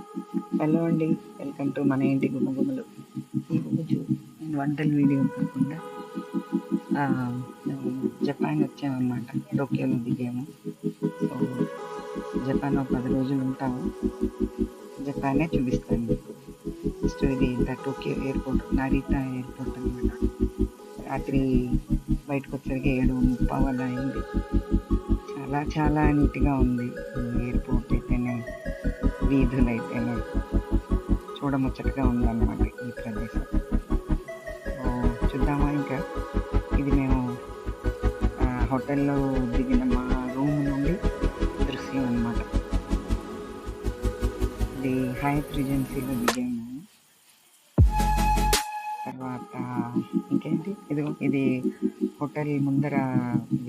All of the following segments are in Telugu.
హలో అండి. వెల్కమ్ టు మన ఇంటి గుమ్మగుమ్మలు ఈరోజు నేను వంటల వీడియో కాకుండా జపాన్ వచ్చామన్నమాట. టోక్యోలో దిగాము. సో జపాన్ ఒక పది రోజులు ఉంటాము. జపానే చూపిస్తాను మీకు. ఫస్ట్ ఇది టోక్యో ఎయిర్పోర్ట్ నారిటా ఎయిర్పోర్ట్ అనమాట రాత్రి బయటకు వచ్చేసరికి ఏడు ముప్పై వల్ల అయింది. చాలా చాలా నీట్గా ఉంది ఎయిర్పోర్ట్ అయితేనే. వీధులు అయితేనే చూడముచ్చటగా ఉందన్నమాట ఈ ప్రదేశం. చూద్దామా ఇంకా? ఇది మేము హోటల్లో దిగిన మా రూమ్ నుండి దృశ్యం అన్నమాట. ఇది హైత్ రిజెన్సీలో దిగాము. తర్వాత ఇంకేంటి? ఇది ఇది హోటల్ ముందర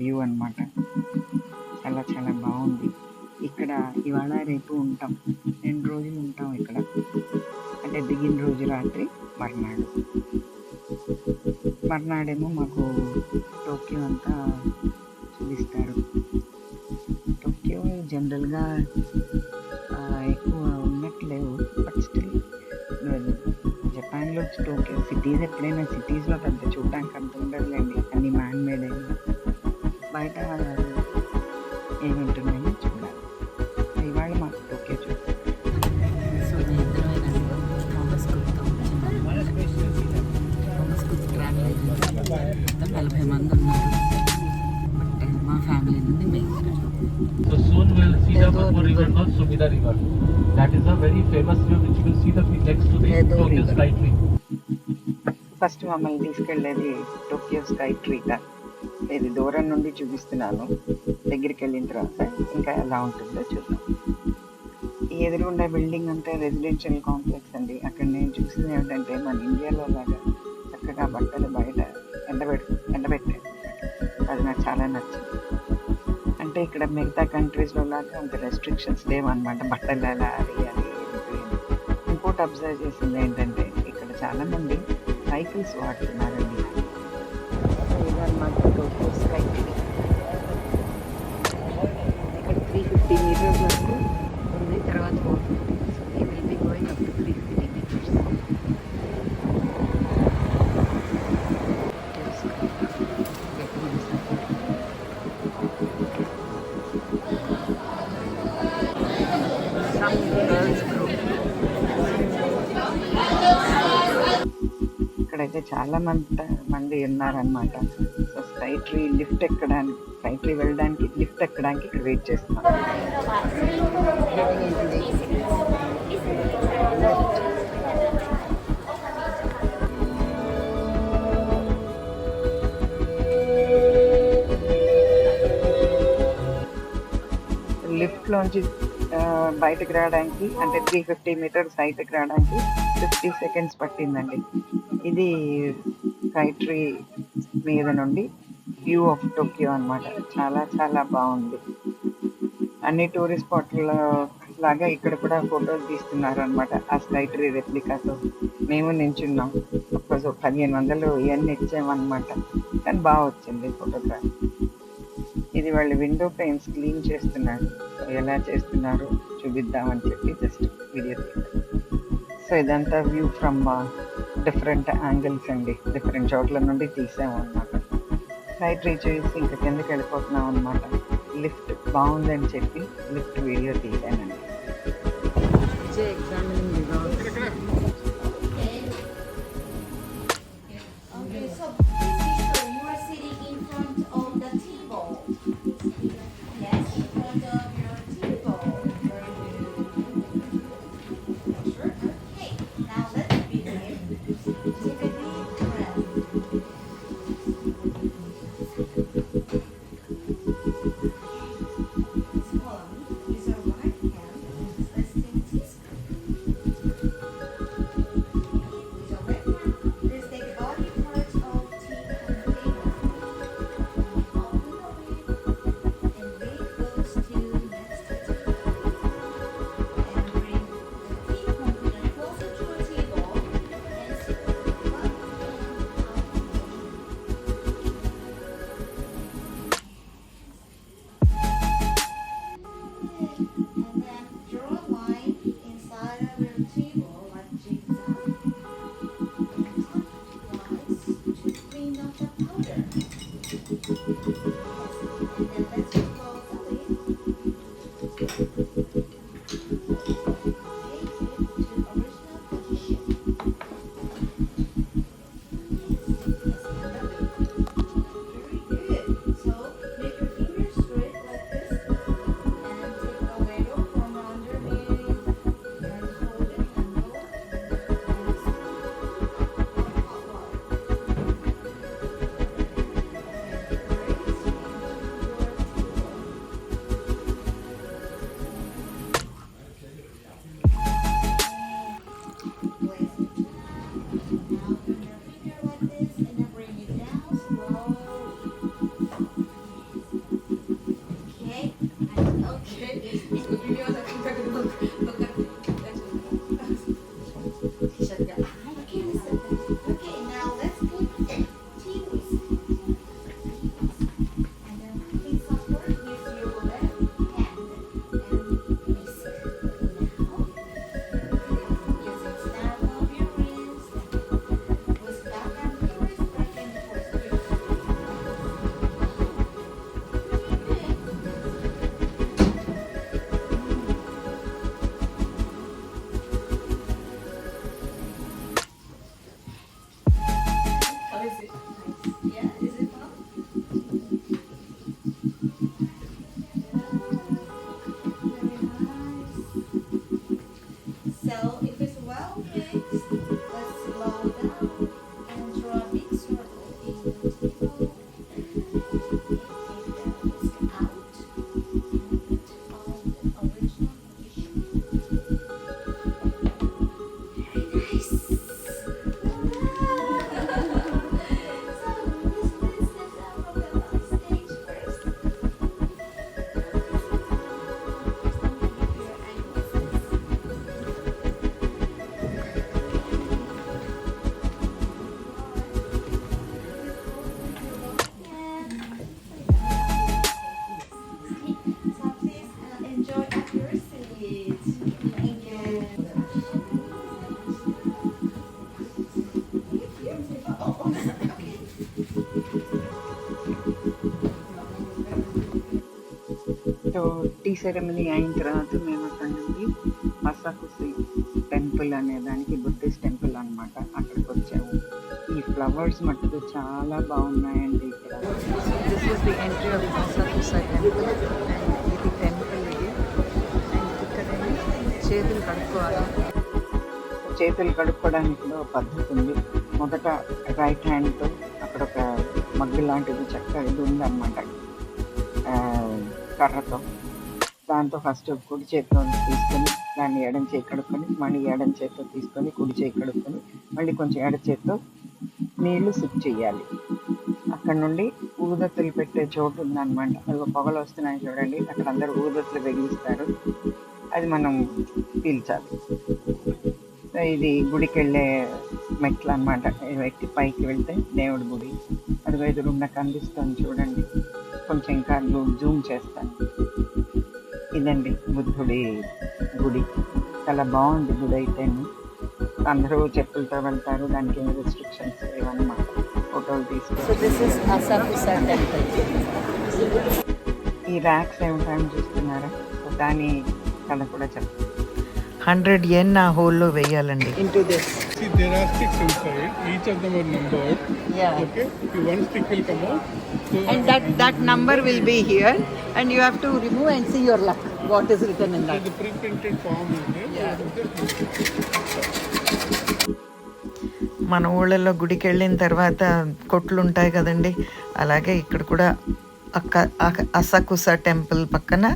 వ్యూ అన్నమాట. చాలా చాలా బాగుంది. ఇక్కడ ఇవాళ రేపు ఉంటాం. రెండు రోజులు ఉంటాం ఇక్కడ. అంటే దిగిన రోజు రాత్రి మర్నాడు. మర్నాడేమో మాకు టోక్యో అంతా చూపిస్తారు. టోక్యో జనరల్గా ఎక్కువ ఉన్నట్లేవు బట్ స్టిల్ జపాన్లో టోక్యో సిటీస్ ఎప్పుడైనా సిటీస్లో పెద్ద చూడడానికి అంత ఉండదులేండి. అన్ని మ్యాన్ మేడ్ బయట ఏముంటుందని ఫస్ట్ మమ్మల్ని తీసుకెళ్ళేది టోక్యో స్కై ట్రీగా ఇది దూరం నుండి చూపిస్తున్నాను. దగ్గరికి వెళ్ళిన తర్వాత ఇంకా ఎలా ఉంటుందో చూద్దాం. ఈ ఎదురుగుండా బిల్డింగ్ అంతా రెసిడెన్షియల్ కాంప్లెక్స్ అండి. అక్కడ నేను చూసింది ఏంటంటే మన ఇండియాలో లాగా చక్కగా బట్టలు బయట ఎండబెట్టు ఎండబెట్టారు. అది నాకు చాలా నచ్చింది. అంటే ఇక్కడ మిగతా కంట్రీస్లో లాగా అంత రెస్ట్రిక్షన్స్ లేవన్నమాట. బట్టలు ఎలా అడిగాలి ఇంకోటి అబ్జర్వ్ చేసింది ఏంటంటే ఇక్కడ చాలామంది మంది సైకిల్స్ వాడుతున్నారండి ఇదన్నమాట టోక్యో చాలా మంది మంది ఉన్నారనమాట సో స్కై లిఫ్ట్ ఎక్కడానికి స్కై వెళ్ళడానికి లిఫ్ట్ ఎక్కడానికి ఇక్కడ వెయిట్ చేస్తున్నాం. లిఫ్ట్ లోంచి బయటకు రావడానికి అంటే త్రీ ఫిఫ్టీ మీటర్స్ బయటకు రావడానికి ఫిఫ్టీ సెకండ్స్ పట్టిందండి. ఇది కైట్రీ మీద నుండి వ్యూ ఆఫ్ టోక్యో అన్నమాట. చాలా చాలా బాగుంది. అన్ని టూరిస్ట్ స్పాట్ల లాగా ఇక్కడ కూడా ఫోటోలు తీస్తున్నారు అనమాట ఆ స్కైట్రీ రెప్లికాతో మేము నించున్నాం. అఫ్కోర్స్ ఒక పదిహేను వందలు ఇవన్నీ ఇచ్చామన్నమాట. కానీ బాగా వచ్చింది ఫోటోగ్రాఫ్. ఇది వాళ్ళు విండో పెయిన్స్ క్లీన్ చేస్తున్నారు. సో ఎలా చేస్తున్నారు చూపిద్దామని చెప్పి జస్ట్ వీడియో సో ఇదంతా వ్యూ ఫ్రమ్ డిఫరెంట్ యాంగిల్స్ అండి. డిఫరెంట్ చోట్ల నుండి తీసాము అనమాట సైట్ రీచ్ చేసి ఇంకా కిందకి వెళ్ళిపోతున్నాం అనమాట లిఫ్ట్ బాగుందని చెప్పి lift video తీసానండి examining Thank you. Tea ceremony అయిన తర్వాత మేము అక్కడ నుండి అసాకుసి టెంపుల్ అనే దానికి బుద్ధిస్ట్ టెంపుల్ అన్నమాట. అక్కడికి వచ్చాము ఈ ఫ్లవర్స్ మట్టుకు చాలా బాగున్నాయండి ఇక్కడ. This is the entry of Asakusa temple. ఇది టెంపుల్ ఇది. ఇక్కడ చేతులు కడుక్కోవాలి. చేతులు కడుక్కోవడానికి పద్ధతి ఉంది. మొదట రైట్ హ్యాండ్తో అక్కడ ఒక మగ్గు లాంటిది చక్క ఇది ఉందన్నమాట. కర్రతో. దాంతో ఫస్ట్ కుడి చేతితో తీసుకొని దాన్ని ఎడం చేయి కడుక్కొని మళ్ళీ ఎడం చేతితో తీసుకొని కుడి చేయి కడుక్కొని మళ్ళీ కొంచెం ఎడ చేతితో నీళ్ళు సిప్ చేయాలి. అక్కడ నుండి ఊదత్తులు పెట్టే చోటు ఉందన్నమాట. అది పొగలు వస్తున్నాయి చూడండి. అక్కడ అందరూ ఊదత్తులు వెలిగిస్తారు. అది మనం పీల్చాలి. ఇది గుడికి వెళ్ళే మెట్లు అనమాట ఎక్కి పైకి వెళ్తే దేవుడి గుడి. అది ఎదురున్న కనిపిస్తుంది చూడండి. కొంచెం ఇంకా జూమ్ చేస్తాను. ఇదండి బుద్ధుడి గుడి. చాలా బాగుంది గుడి అయితే అందరూ చెప్పులతో వెళ్తారు దానికి ఏమి రెస్ట్రిక్షన్స్ లేవన్నమాట. ఫోటోలు సో తీసుకొని దిస్ ఇస్ అసాకుసా టెంపుల్ ఈ ర్యాక్స్ ఏమిటని చూస్తున్నారా? దాని కథ కూడా చెప్తాను హండ్రెడ్ ఎన్ ఆ హోల్లో వేయాలండి. Into this See, there are sticks inside. Each of them are numbered. Okay. The one stick will come out. So and that that number will be here and you have to remove and see your luck what is written in that the pre-printed form is there. మన ఊళ్ళల్లో గుడికి వెళ్ళిన తర్వాత కొట్లు ఉంటాయి కదండి అలాగే ఇక్కడ కూడా అక్క అక- అసకుస టెంపుల్ పక్కన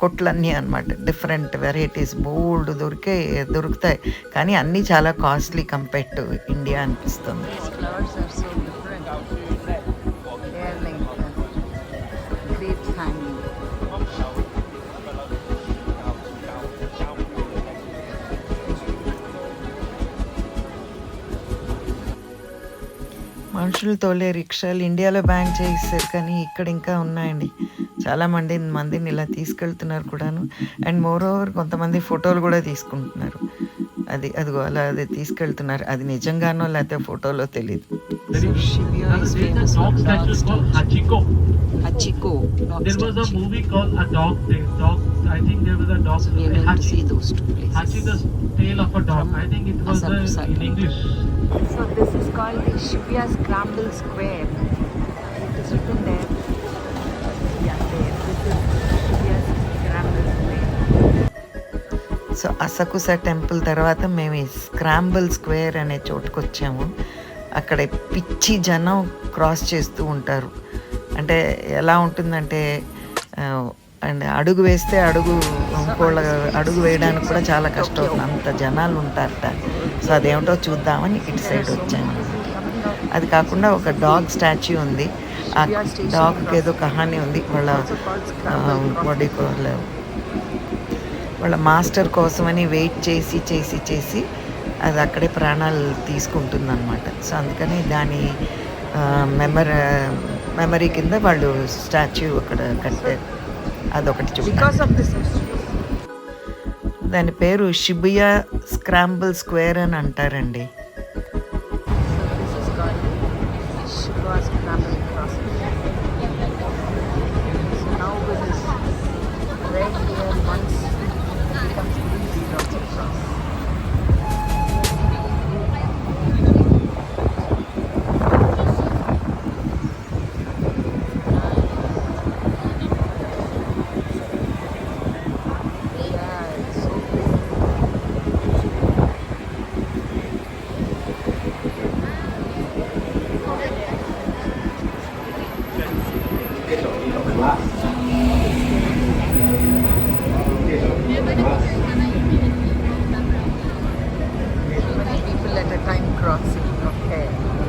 కొట్లన్నీ అన్నమాట. డిఫరెంట్ వెరైటీస్ బోల్డ్ దొరికే దొరుకుతాయి. కానీ అన్నీ చాలా కాస్ట్లీ కంపేర్ టు ఇండియా అనిపిస్తుంది. మనుషులు తోలే రిక్షాలు ఇండియాలో బ్యాన్ చేయిస్తారు కానీ ఇక్కడ ఇంకా ఉన్నాయండి. చాలామంది మందిని ఇలా తీసుకెళ్తున్నారు కూడాను. అండ్ మోర్ ఓవర్ కొంతమంది ఫోటోలు కూడా తీసుకుంటున్నారు. అది అదిగో అలా అది తీసుకెళ్తున్నారు. అది నిజంగానో లేకపోతే ఫోటోలో తెలియదు So this is called the Shibuya Scramble Square. It is written there. Yeah, there. This is Shibuya Scramble Square. So Asakusa temple తర్వాత మేము ఈ స్క్రాంబుల్ స్క్వేర్ అనే చోటుకు వచ్చాము అక్కడ పిచ్చి జనం క్రాస్ చేస్తూ ఉంటారు అంటే ఎలా ఉంటుందంటే అండ్ అడుగు వేస్తే అడుగు ఇంకోళ్ళ అడుగు వేయడానికి కూడా చాలా కష్టం అంత జనాలు ఉంటారట సో అదేమిటో చూద్దామని ఇటు సైడ్ వచ్చాను. అది కాకుండా ఒక డాగ్ స్టాచ్యూ ఉంది. ఆ డాగ్కి ఏదో కహాని ఉంది. వాళ్ళ బాడీ వాళ్ళ మాస్టర్ కోసమని వెయిట్ చేసి చేసి చేసి అది అక్కడే ప్రాణాలు తీసుకుంటుందన్నమాట. సో అందుకని దాని మెమరీ మెమరీ కింద వాళ్ళు స్టాచ్యూ అక్కడ కట్టారు. అదొకటి చూడాలి దాని పేరు షిబియా స్క్రాంబుల్ స్క్వేర్ అని అంటారండి. People at a time crossing. Okay.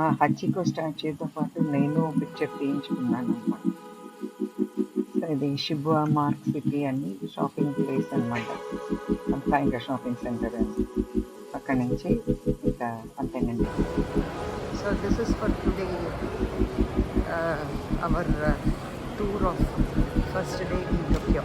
Ah, Hachiko started a. నేను పిక్చర్ తీయించుకున్నాను అనమాట సో ఇది షిబువా మార్క్ సిటీ అని షాపింగ్ ప్లేస్ అనమాట అంతా షాపింగ్ సెంటర్ అని. అక్కడ నుంచి ఇంకా అంతేనండి. So this is for today our tour of first day in Tokyo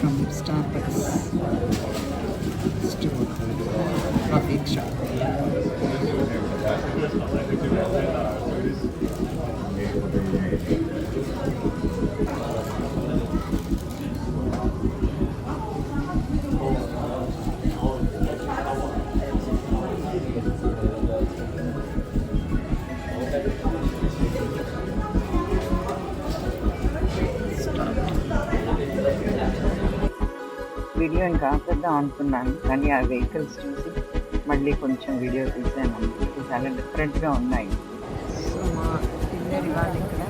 from Starbucks video ఇంకా అనుకున్నాను. కానీ ఆ వెహికల్స్ చూసి మళ్ళీ కొంచెం వీడియో తీసాను. చాలా డిఫరెంట్గా ఉన్నాయి. సో మా పిల్లలు వాళ్ళు ఇక్కడ